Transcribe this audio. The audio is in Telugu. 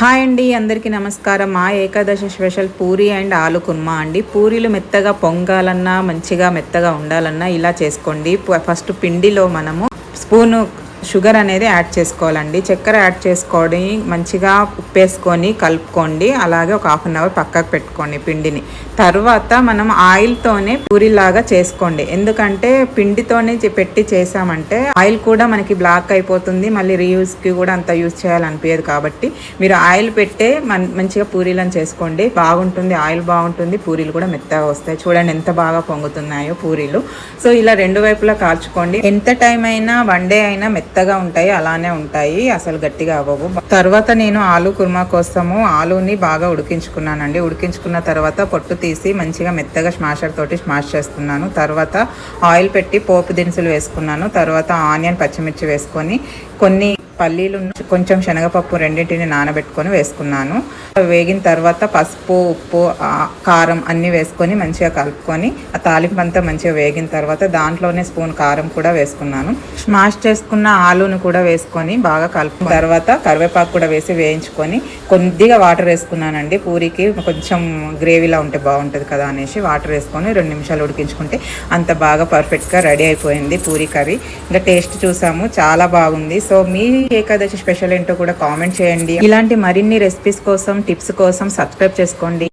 హాయ్ అండి అందరికీ నమస్కారం. మా ఏకాదశి స్పెషల్ పూరి అండ్ ఆలు కుర్మా అండి. పూరీలు మెత్తగా పొంగాలన్నా మంచిగా మెత్తగా ఉండాలన్నా ఇలా చేసుకోండి. ఫస్ట్ పిండిలో మనము స్పూను షుగర్ అనేది యాడ్ చేసుకోవాలండి. చక్కెర యాడ్ చేసుకొని మంచిగా ఉప్పేసుకొని కలుపుకోండి. అలాగే ఒక హాఫ్ అన్ అవర్ పక్కకు పెట్టుకోండి పిండిని. తర్వాత మనం ఆయిల్తోనే పూరిలాగా చేసుకోండి. ఎందుకంటే పిండితోనే పెట్టి చేసామంటే ఆయిల్ కూడా మనకి బ్లాక్ అయిపోతుంది. మళ్ళీ రీయూస్కి కూడా అంత యూజ్ చేయాలనిపించదు కాబట్టి మీరు ఆయిల్ పెట్టే మన్- మంచిగా పూరీలను చేసుకోండి. బాగుంటుంది ఆయిల్ బాగుంటుంది పూరీలు కూడా మెత్తగా వస్తాయి. చూడండి ఎంత బాగా పొంగుతున్నాయో పూరీలు. సో ఇలా రెండు వైపులా కాల్చుకోండి. ఎంత టైం అయినా వన్ డే అయినా మెత్తగా ఉంటాయి అలానే ఉంటాయి అసలు గట్టిగా అవ్వవు. తర్వాత నేను ఆలు కుర్మా కోసము ఆలుని బాగా ఉడికించుకున్నానండి. ఉడికించుకున్న తర్వాత పొట్టు తీసి మంచిగా మెత్తగా స్మాషర్ తోటి స్మాష్ చేస్తున్నాను. తర్వాత ఆయిల్ పెట్టి పోపు దినుసులు వేసుకున్నాను. తర్వాత ఆనియన్ పచ్చిమిర్చి వేసుకొని కొన్ని పల్లీలు కొంచెం శనగపప్పు రెండింటిని నానబెట్టుకొని వేసుకున్నాను. వేగిన తర్వాత పసుపు ఉప్పు కారం అన్నీ వేసుకొని మంచిగా కలుపుకొని ఆ తాలింపు అంతా మంచిగా వేగిన తర్వాత దాంట్లోనే స్పూన్ కారం కూడా వేసుకున్నాను. స్మాష్ చేసుకున్న ఆలూను కూడా వేసుకొని బాగా కలుపుకున్న తర్వాత కరివేపాకు కూడా వేసి వేయించుకొని కొద్దిగా వాటర్ వేసుకున్నానండి. పూరికి కొంచెం గ్రేవీలా ఉంటే బాగుంటుంది కదా అనేసి వాటర్ వేసుకొని రెండు నిమిషాలు ఉడికించుకుంటే అంత బాగా పర్ఫెక్ట్గా రెడీ అయిపోయింది పూరి కర్రీ. ఇంకా టేస్ట్ చూసాము చాలా బాగుంది. సో మీ ఏకాదశి స్పెషల్ ఏంటో కూడా కామెంట్ చేయండి. ఇలాంటి మరిన్ని రెసిపీస్ కోసం టిప్స్ కోసం సబ్స్క్రైబ్ చేసుకోండి.